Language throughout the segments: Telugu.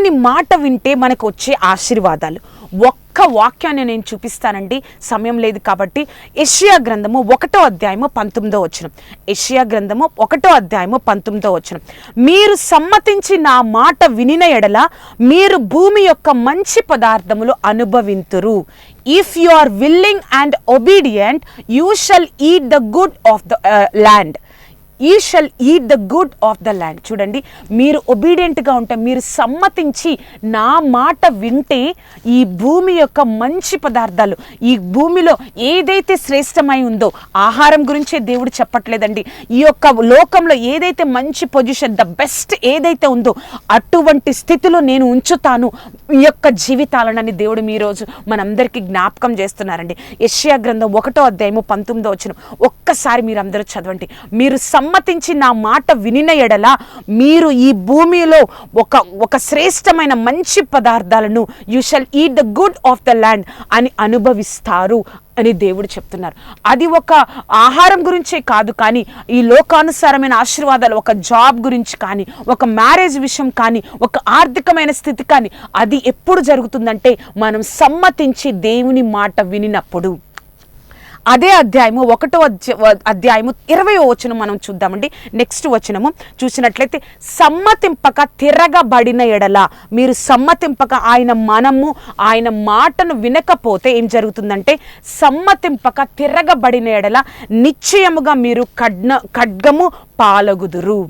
దేవుని మాట వింటే మనకు వచ్చే ఆశీర్వాదాలు. ఒక్క వాక్యాన్ని నేను చూపిస్తానండి. సమయం లేదు కాబట్టి. ఎషియా గ్రంథము ఒకటో అధ్యాయము పంతొమ్మిదో వచనం. ఏషియా గ్రంథము ఒకటో అధ్యాయము పంతొమ్మిదో వచనం. మీరు సమ్మతించి నా మాట వినిన ఎడల మీరు భూమి యొక్క మంచి పదార్థములు అనుభవింతురు. If you are willing and obedient you shall eat the good of the land ye shall eat the good of the land చూడండి మీరు ఒబీడియంట్గా ఉంటే మీరు సమ్మతించి నా మాట వింటే ఈ భూమి యొక్క మంచి పదార్థాలు ఈ భూమిలో ఏదైతే శ్రేష్టమై ఉందో ఆహారం గురించే దేవుడు చెప్పట్లేదండి. ఈ యొక్క లోకంలో ఏదైతే మంచి పొజిషన్ ద బెస్ట్ ఏదైతే ఉందో అటువంటి స్థితిలో నేను ఉంచుతాను ఈ యొక్క జీవితాలనని దేవుడు మీరోజు మనందరికీ జ్ఞాపకం చేస్తున్నారండి. యష్యా గ్రంథం ఒకటో అధ్యాయము పంతొమ్మిదో వచ్చిన ఒక్కసారి మీరు అందరూ చదవండి. మీరు సమ్మతించి నా మాట వినిన ఎడల మీరు ఈ భూమిలో ఒక ఒక శ్రేష్టమైన మంచి పదార్థాలను you shall eat the good of the land అని అనుభవిస్తారు అని దేవుడు చెప్తున్నారు. అది ఒక ఆహారం గురించే కాదు కానీ ఈ లోకానుసారమైన ఆశీర్వాదాలు ఒక జాబ్ గురించి కానీ ఒక మ్యారేజ్ విషయం కానీ ఒక ఆర్థికమైన స్థితి కానీ అది ఎప్పుడు జరుగుతుందంటే మనం సమ్మతించి దేవుని మాట వినినప్పుడు. అదే అధ్యాయము ఒకటో అధ్య- అధ్యాయము ఇరవయో వచనం మనం చూద్దామండి. నెక్స్ట్ వచనము చూసినట్లయితే సమ్మతింపక తిరగబడిన ఎడల మీరు సమ్మతింపక ఆయన మనము ఆయన మాటను వినకపోతే ఏం జరుగుతుందంటే సమ్మతింపక తిరగబడిన ఎడల నిశ్చయముగా మీరు ఖడ్న ఖడ్గము పాలగుదురు.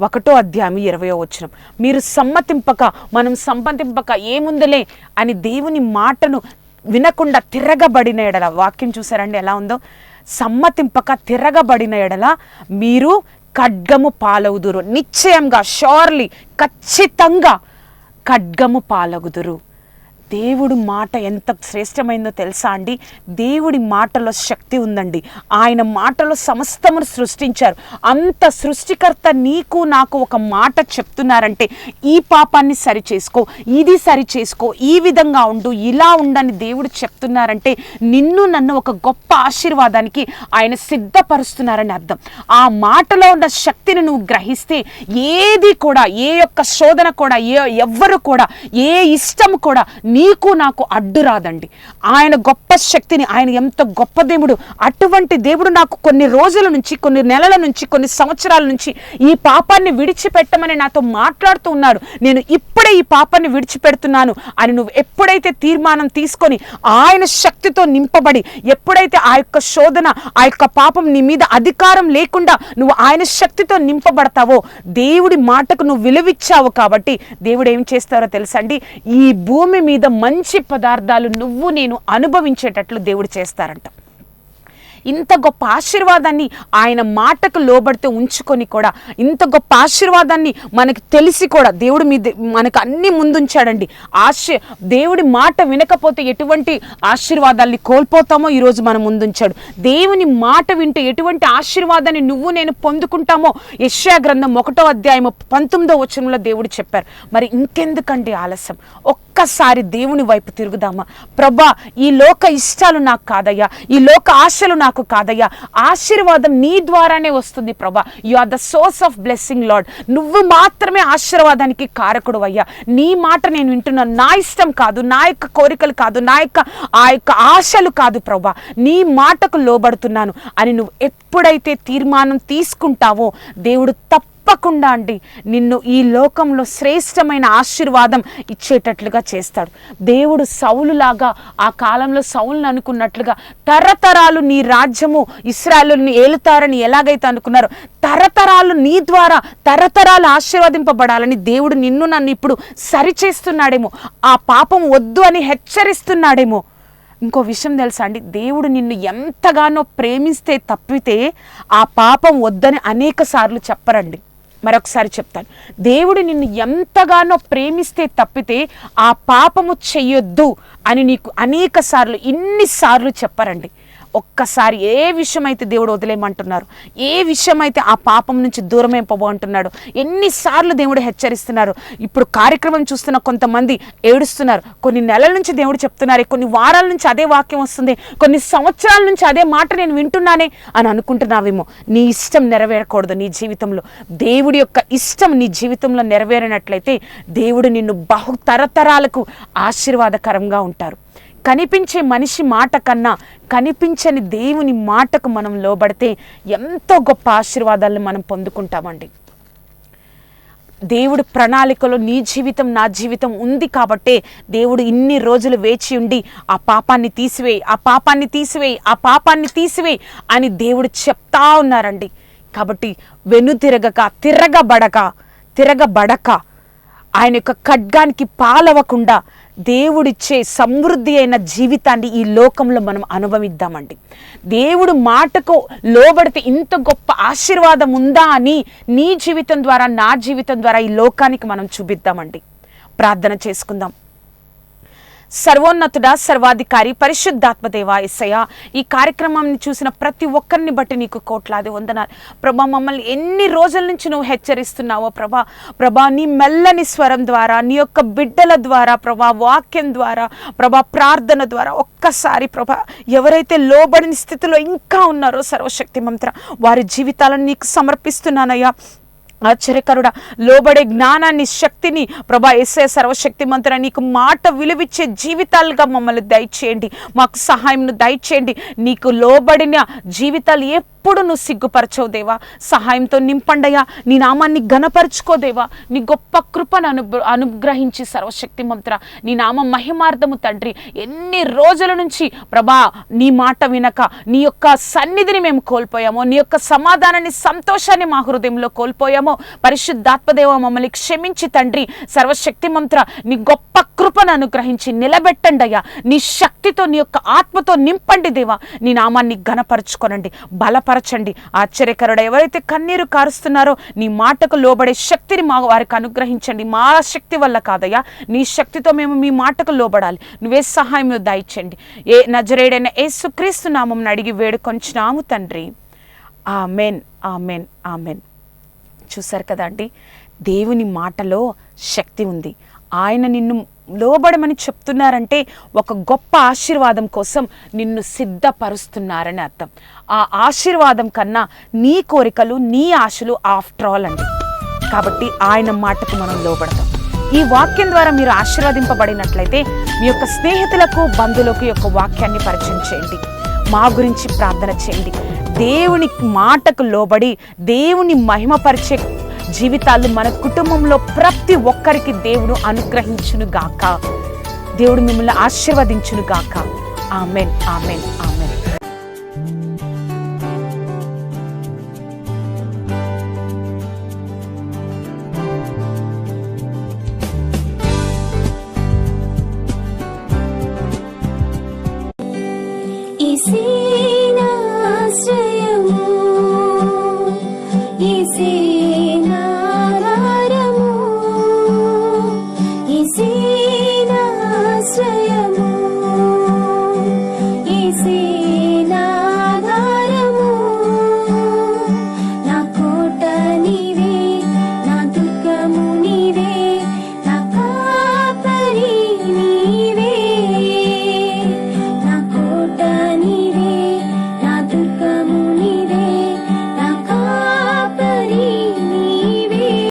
ఒకటో అధ్యాయం ఇరవయో వచనం. మీరు సమ్మతింపక మనం సమ్మతింపక ఏముందలే అని దేవుని మాటను వినకుండా తిరగబడిన ఎడల వాక్యం చూసారండి ఎలా ఉందో? సమ్మతింపక తిరగబడిన ఎడల మీరు ఖడ్గము పాలవుదురు. నిశ్చయంగా షోర్లీ ఖచ్చితంగా ఖడ్గము పాలగుదురు. దేవుడు మాట ఎంత శ్రేష్టమైందో తెలుసా అండి? దేవుడి మాటలో శక్తి ఉందండి. ఆయన మాటలో సమస్తమును సృష్టించారు. అంత సృష్టికర్త నీకు నాకు ఒక మాట చెప్తున్నారంటే ఈ పాపాన్ని సరి చేసుకో ఇది సరి చేసుకో ఈ విధంగా ఉండు ఇలా ఉండని దేవుడు చెప్తున్నారంటే నిన్ను నన్ను ఒక గొప్ప ఆశీర్వాదానికి ఆయన సిద్ధపరుస్తున్నారని అర్థం. ఆ మాటలో ఉన్న శక్తిని నువ్వు గ్రహిస్తే ఏది కూడా ఏ యొక్క శోధన కూడా ఏ ఎవ్వరు కూడా ఏ ఇష్టం కూడా నీకు నాకు అడ్డు రాదండి. ఆయన గొప్ప శక్తిని ఆయన ఎంత గొప్ప దేవుడు అటువంటి దేవుడు నాకు కొన్ని రోజుల నుంచి కొన్ని నెలల నుంచి కొన్ని సంవత్సరాల నుంచి ఈ పాపాన్ని విడిచిపెట్టమని నాతో మాట్లాడుతూ ఉన్నాడు. నేను ఇప్పుడే ఈ పాపాన్ని విడిచిపెడుతున్నాను అని నువ్వు ఎప్పుడైతే తీర్మానం తీసుకొని ఆయన శక్తితో నింపబడి ఎప్పుడైతే ఆ యొక్క శోధన ఆ యొక్క పాపం నీ మీద అధికారం లేకుండా నువ్వు ఆయన శక్తితో నింపబడతావో దేవుడి మాటకు నువ్వు విలువిచ్చావు కాబట్టి దేవుడు ఏం చేస్తారో తెలుసండి ఈ భూమి మీద మంచి పదార్థాలు నువ్వు నేను అనుభవించేటట్లు దేవుడు చేస్తారంట. ఇంత గొప్ప ఆశీర్వాదాన్ని ఆయన మాటకు లోబడితే ఉంచుకొని కూడా ఇంత గొప్ప ఆశీర్వాదాన్ని మనకి తెలిసి కూడా దేవుడు మీ మనకు అన్ని ముందుంచాడండి. ఆశ దేవుడి మాట వినకపోతే ఎటువంటి ఆశీర్వాదాన్ని కోల్పోతామో ఈరోజు మనం ముందుంచాడు. దేవుని మాట వింటే ఎటువంటి ఆశీర్వాదాన్ని నువ్వు నేను పొందుకుంటామో యశ్యా గ్రంథం ఒకటో అధ్యాయము పంతొమ్మిదో వచనంలో దేవుడు చెప్పారు. మరి ఇంకెందుకండి ఆలస్యం? ఒక్కసారి దేవుని వైపు తిరుగుదామా? ప్రభా ఈ లోక ఇష్టాలు నాకు కాదయ్యా. ఈ లోక ఆశలు నాకు కాదయ్యా. ఆశీర్వాదం నీ ద్వారానే వస్తుంది ప్రభా. You are the source of blessing lord నువ్వు మాత్రమే ఆశీర్వాదానికి కారకుడు అయ్యా. నీ మాట నేను వింటున్నాను నా ఇష్టం కాదు నా యొక్క కోరికలు కాదు నా యొక్క ఆ యొక్క ఆశలు కాదు ప్రభా. నీ మాటకు లోబడుతున్నాను అని నువ్వు ఎప్పుడైతే తీర్మానం తీసుకుంటావో దేవుడు తప్ప తప్పకుండా అండి. నిన్ను ఈ లోకంలో శ్రేష్టమైన ఆశీర్వాదం ఇచ్చేటట్లుగా చేస్తాడు. దేవుడు సౌలులాగా ఆ కాలంలో సౌలుని అనుకున్నట్లుగా తరతరాలు నీ రాజ్యము ఇస్రాయలుని ఏలుతారని ఎలాగైతే అనుకున్నారో తరతరాలు నీ ద్వారా తరతరాలు ఆశీర్వదింపబడాలని దేవుడు నిన్ను నన్ను ఇప్పుడు సరిచేస్తున్నాడేమో. ఆ పాపం వద్దు అని హెచ్చరిస్తున్నాడేమో. ఇంకో విషయం తెలుసా అండి? దేవుడు నిన్ను ఎంతగానో ప్రేమిస్తే తప్పితే ఆ పాపం వద్దని అనేక సార్లు చెప్పరండి. మరొకసారి చెప్తాను. దేవుడు నిన్ను ఎంతగానో ప్రేమిస్తే తప్పితే ఆ పాపము చెయ్యొద్దు అని నీకు అనేక సార్లు ఇన్నిసార్లు చెప్పరండి. ఒక్కసారి ఏ విషయమైతే దేవుడు వదిలేయమంటున్నారు ఏ విషయమైతే ఆ పాపం నుంచి దూరమే అంటున్నాడు ఎన్నిసార్లు దేవుడు హెచ్చరిస్తున్నారు. ఇప్పుడు కార్యక్రమం చూస్తున్న కొంతమంది ఏడుస్తున్నారు. కొన్ని నెలల నుంచి దేవుడు చెప్తున్నారు కొన్ని వారాల నుంచి అదే వాక్యం వస్తుంది కొన్ని సంవత్సరాల నుంచి అదే మాట నేను వింటున్నానే అని అనుకుంటున్నావేమో. నీ ఇష్టం నెరవేరకూడదు నీ జీవితంలో. దేవుడి యొక్క ఇష్టం నీ జీవితంలో నెరవేరినట్లయితే దేవుడు నిన్ను బహు తరతరాలకు ఆశీర్వాదకరంగా ఉంటారు. కనిపించే మనిషి మాట కన్నా కనిపించని దేవుని మాటకు మనం లోబడితే ఎంతో గొప్ప ఆశీర్వాదాలను మనం పొందుకుంటామండి. దేవుడు ప్రణాళికలో నీ జీవితం నా జీవితం ఉంది కాబట్టే దేవుడు ఇన్ని రోజులు వేచి ఉండి ఆ పాపాన్ని తీసివేయి ఆ పాపాన్ని తీసివేయి ఆ పాపాన్ని తీసివేయి అని దేవుడు చెప్తా ఉన్నారండి. కాబట్టి వెనుతిరగక తిరగబడక తిరగబడక ఆయన యొక్క ఖడ్గానికి పాలవకుండా దేవుడిచ్చే సమృద్ధి అయిన జీవితాన్ని ఈ లోకంలో మనం అనుభవిద్దామండి. దేవుడు మాటకు లోబడితే ఇంత గొప్ప ఆశీర్వాదం ఉందా అని నీ జీవితం ద్వారా నా జీవితం ద్వారా ఈ లోకానికి మనం చూపిద్దామండి. ప్రార్థన చేసుకుందాం. సర్వోన్నతుడ సర్వాధికారి పరిశుద్ధాత్మదేవ ఎస్సయ్య ఈ కార్యక్రమాన్ని చూసిన ప్రతి ఒక్కరిని బట్టి నీకు కోట్లాది వందనాలు. ప్రభా మమ్మల్ని ఎన్ని రోజుల నుంచి నువ్వు హెచ్చరిస్తున్నావో ప్రభా. ప్రభా నీ మెల్లని స్వరం ద్వారా నీ యొక్క బిడ్డల ద్వారా ప్రభా వాక్యం ద్వారా ప్రభా ప్రార్థన ద్వారా ఒక్కసారి ప్రభా ఎవరైతే లోబడిన స్థితిలో ఇంకా ఉన్నారో సర్వశక్తి మంత్ర వారి జీవితాలను నీకు సమర్పిస్తున్నానయ్యా. ఆశ్చర్యకరుడా. లోబడే జ్ఞానాన్ని శక్తిని ప్రభా ఎస్ఏ సర్వశక్తి మంత్ర నీకు మాట విలువిచ్చే జీవితాలుగా మమ్మల్ని దయచేయండి. మాకు సహాయంను దయచేయండి. నీకు లోబడిన జీవితాలు ఏ ఎప్పుడు నువ్వు సిగ్గుపరచవు దేవా. సహాయంతో నింపండయా నీ నామాన్ని గనపరుచుకోదేవా నీ గొప్ప కృపను అను అనుగ్రహించి సర్వశక్తి మంత్ర నీ నామ మహిమార్థము తండ్రి. ఎన్ని రోజుల నుంచి ప్రభా నీ మాట వినక నీ యొక్క సన్నిధిని మేము కోల్పోయామో నీ యొక్క సమాధానాన్ని సంతోషాన్ని మా హృదయంలో కోల్పోయామో పరిశుద్ధాత్మదేవ మమ్మల్ని క్షమించి తండ్రి సర్వశక్తి మంత్ర నీ గొప్ప కృపను అనుగ్రహించి నిలబెట్టండి అయ్యా నీ శక్తితో నీ యొక్క ఆత్మతో నింపండి దేవా. నీ నామాన్ని ఘనపరచుకొనండి బలపరచండి. ఆశ్చర్యకరుడు ఎవరైతే కన్నీరు కారుస్తున్నారో నీ మాటకు లోబడే శక్తిని మా వారికి అనుగ్రహించండి. మా శక్తి వల్ల కాదయ్యా నీ శక్తితో మేము మీ మాటకు లోబడాలి. నువ్వే సహాయం దయచండి ఏ నజరేడైన ఏసుక్రీస్తు నామం అడిగి వేడుకొంచున్నాము తండ్రి. Amen amen amen. చూశారు కదా అండి దేవుని మాటలో శక్తి ఉంది. ఆయన నిన్ను లోబడమని చెప్తున్నారంటే ఒక గొప్ప ఆశీర్వాదం కోసం నిన్ను సిద్ధపరుస్తున్నారని అర్థం. ఆ ఆశీర్వాదం కన్నా నీ కోరికలు నీ ఆశలు ఆఫ్టర్ ఆల్ అండి. కాబట్టి ఆయన మాటకు మనం లోబడతాం. ఈ వాక్యం ద్వారా మీరు ఆశీర్వదింపబడినట్లయితే మీ యొక్క స్నేహితులకు బంధువులకు యొక్క వాక్యాన్ని పరిచయం చేయండి. మా గురించి ప్రార్థన చేయండి. దేవుని మాటకు లోబడి దేవుని మహిమపరిచే జీవితాలు మన కుటుంబంలో ప్రతి ఒక్కరికి దేవుడు అనుగ్రహించును గాక దేవుడు మిమ్మల్ని ఆశీర్వదించును గాక ఆమెన్ ఆమెన్. Amen see